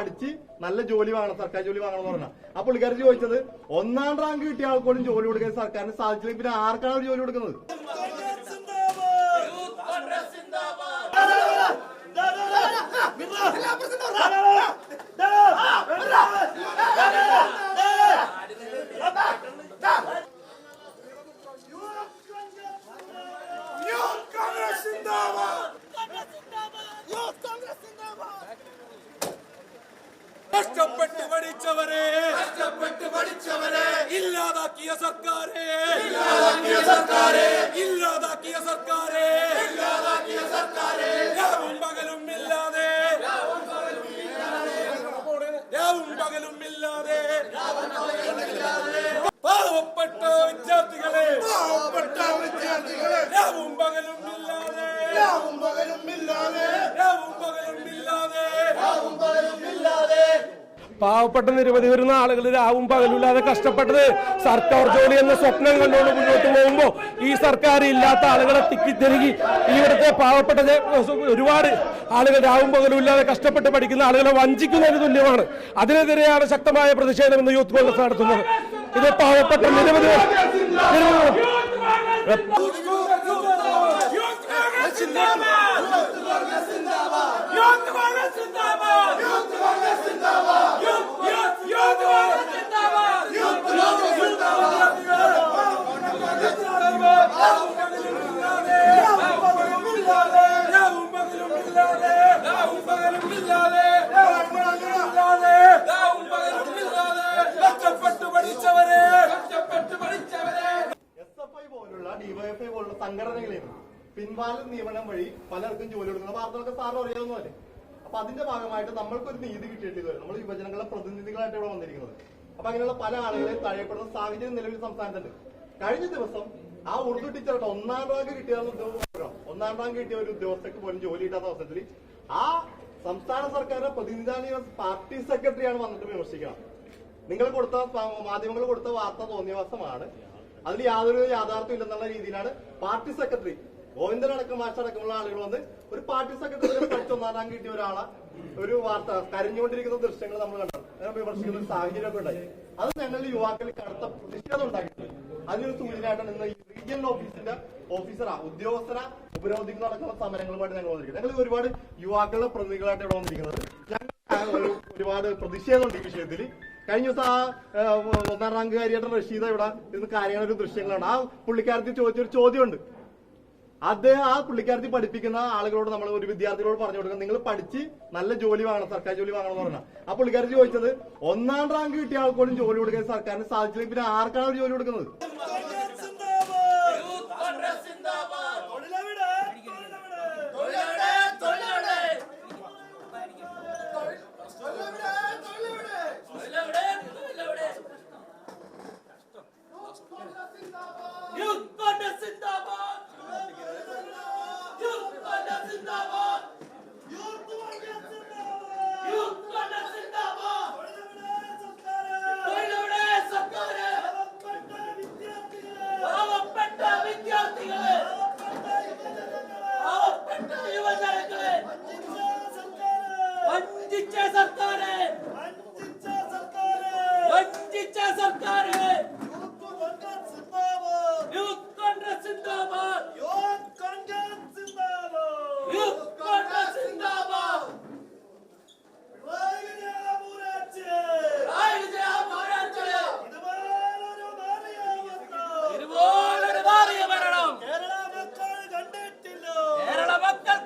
പഠിച്ച് നല്ല ജോലി വാങ്ങണം സർക്കാർ ജോലി വാങ്ങണം എന്ന് പറഞ്ഞാൽ ആ പുള്ളിക്കാരൻ ചോദിച്ചത് ഒന്നാം റാങ്ക് കിട്ടിയ ആൾക്കോളും ജോലി കൊടുക്കാൻ സർക്കാരിന് സാധിച്ചില്ല പിന്നെ ആർക്കാണ് അവർ ജോലി കൊടുക്കുന്നത് കഷ്ടപ്പെട്ട് ഇല്ലാതാക്കിയ സർക്കാരെ. ഇല്ലാതാക്കിയ സർക്കാരെ. ഇല്ലാതാക്കിയ സർക്കാരെ. ഇല്ലാതാക്കിയ സർക്കാരെ. രാവും പകലും ഇല്ലാതെ. രാവും പകലും ഇല്ലാതെ. പാവപ്പെട്ട വിദ്യാർത്ഥികളെ. പാവപ്പെട്ട വിദ്യാർത്ഥികളെ. രാവും പാവപ്പെട്ട നിരവധി വരുന്ന ആളുകൾ രാവും പകലില്ലാതെ കഷ്ടപ്പെട്ടത് സർക്കാർ ജോലി എന്ന സ്വപ്നം കണ്ടുകൊണ്ട് മുന്നോട്ട് പോകുമ്പോൾ ഈ സർക്കാർ ഇല്ലാത്ത ആളുകളെ തിക്കിത്തിരുകി ഇവിടുത്തെ പാവപ്പെട്ട ഒരുപാട് ആളുകൾ രാവും പകലും ഇല്ലാതെ കഷ്ടപ്പെട്ട് പഠിക്കുന്ന ആളുകളെ വഞ്ചിക്കുന്നതിന് തുല്യമാണ്. അതിനെതിരെയാണ് ശക്തമായ പ്രതിഷേധം ഇന്ന് യൂത്ത് കോൺഗ്രസ് നടത്തുന്നത്. ഇത് പാവപ്പെട്ട നിരവധി നിരവധി പോലുള്ള പിൻവാല നിയമനം വഴി പലർക്കും ജോലി കൊടുക്കുന്ന വാർത്തകളൊക്കെ സാറിന് അറിയാവുന്നതല്ലേ? അപ്പൊ അതിന്റെ ഭാഗമായിട്ട് നമ്മൾക്കൊരു നീതി കിട്ടിയിട്ട് ഇതുവരെ. നമ്മൾ യുവജനങ്ങളുടെ പ്രതിനിധികളായിട്ട് ഇവിടെ വന്നിരിക്കുന്നത്. അപ്പൊ അങ്ങനെയുള്ള പല ആളുകളെ തഴയപ്പെടുന്ന സാഹചര്യം നിലവിൽ സംസ്ഥാനത്തുണ്ട്. കഴിഞ്ഞ ദിവസം ആ ഉറുദു ടീച്ചറുടെ ഒന്നാം റാങ്ക് കിട്ടിയ ഒന്നാം റാങ്ക് കിട്ടിയ ഒരു ഉദ്യോഗസ്ഥക്ക് പോലും ജോലി കിട്ടാത്ത അവസരത്തിൽ ആ സംസ്ഥാന സർക്കാരിന്റെ പ്രതിനിധാന പാർട്ടി സെക്രട്ടറിയാണ് വന്നിട്ട് വിമർശിക്കണം. നിങ്ങൾ കൊടുത്ത മാധ്യമങ്ങൾ കൊടുത്ത വാർത്ത തോന്നിയ തോന്നിയവാസമാണ് അതിൽ യാതൊരു യാഥാർത്ഥ്യം ഇല്ലെന്നുള്ള രീതിയിലാണ് പാർട്ടി സെക്രട്ടറി ഗോവിന്ദൻ അടക്കം മാഷടക്കമുള്ള ആളുകൾ വന്ന് ഒരു പാർട്ടി സെക്രട്ടറി പഠിച്ചൊന്നാറാൻ കിട്ടിയ ഒരാളെ ഒരു വാർത്ത കരഞ്ഞുകൊണ്ടിരിക്കുന്ന ദൃശ്യങ്ങൾ നമ്മൾ കണ്ടു. അങ്ങനെ വിമർശിക്കുന്ന സാഹചര്യമൊക്കെ ഉണ്ടായി. അത് ഞങ്ങളുടെ യുവാക്കളിൽ കടുത്ത പ്രതിഷേധം ഉണ്ടാക്കിയിട്ടുണ്ട്. അതിനൊരു സൂചനയായിട്ടാണ് ഇന്ന് റീജിയണൽ ഓഫീസിന്റെ ഓഫീസറാ ഉദ്യോഗസ്ഥരാ ഉപരോധിക്കുന്ന നടക്കുന്ന സമരങ്ങളുമായിട്ട് ഞങ്ങൾ വന്നിരിക്കുന്നത് ഞങ്ങൾ ഒരുപാട് യുവാക്കളുടെ പ്രതിനിധികളായിട്ട് ഇവിടെ വന്നിരിക്കുന്നത്. ഞങ്ങൾ ഒരു ഒരുപാട് പ്രതിഷേധമുണ്ട് ഈ വിഷയത്തിൽ കഴിഞ്ഞ ദിവസം ആ ഒന്നാം റാങ്കുകാരിയായിട്ട് റഷീദ ഇവിടെ ഇരുന്ന് കാര്യങ്ങൾ ഒരു ദൃശ്യങ്ങളാണ്. ആ പുള്ളിക്കാരത്തി ചോദിച്ചൊരു ചോദ്യമുണ്ട്. അദ്ദേഹം ആ പുള്ളിക്കാരത്തി പഠിപ്പിക്കുന്ന ആളുകളോട് നമ്മൾ ഒരു വിദ്യാർത്ഥികളോട് പറഞ്ഞു കൊടുക്കുക നിങ്ങൾ പഠിച്ച് നല്ല ജോലി വാങ്ങണം സർക്കാർ ജോലി വാങ്ങണം എന്ന് പറഞ്ഞാൽ ആ പുള്ളിക്കാരത്തി ചോദിച്ചത് ഒന്നാം റാങ്ക് കിട്ടിയ ആൾക്കോടും ജോലി കൊടുക്കാൻ സർക്കാരിന് സാധിച്ചില്ലെങ്കിൽ പിന്നെ ആർക്കാണ് അവർ ജോലി കൊടുക്കുന്നത്?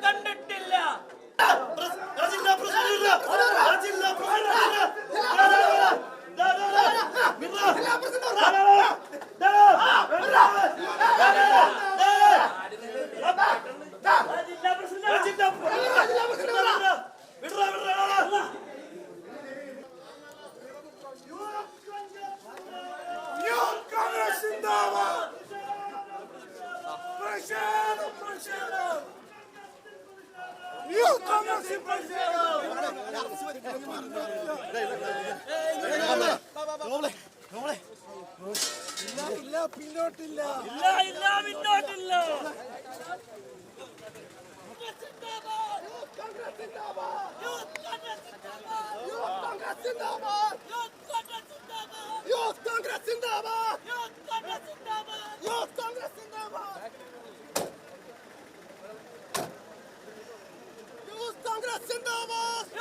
കണ്ടിട്ടില്ല. ഇല്ല പിന്നോട്ടില്ല ഇല്ല ഇല്ല പിന്നോട്ടില്ല Yok Kongres zindabad! Yok Kongres zindabad! Yok Kongres zindabad!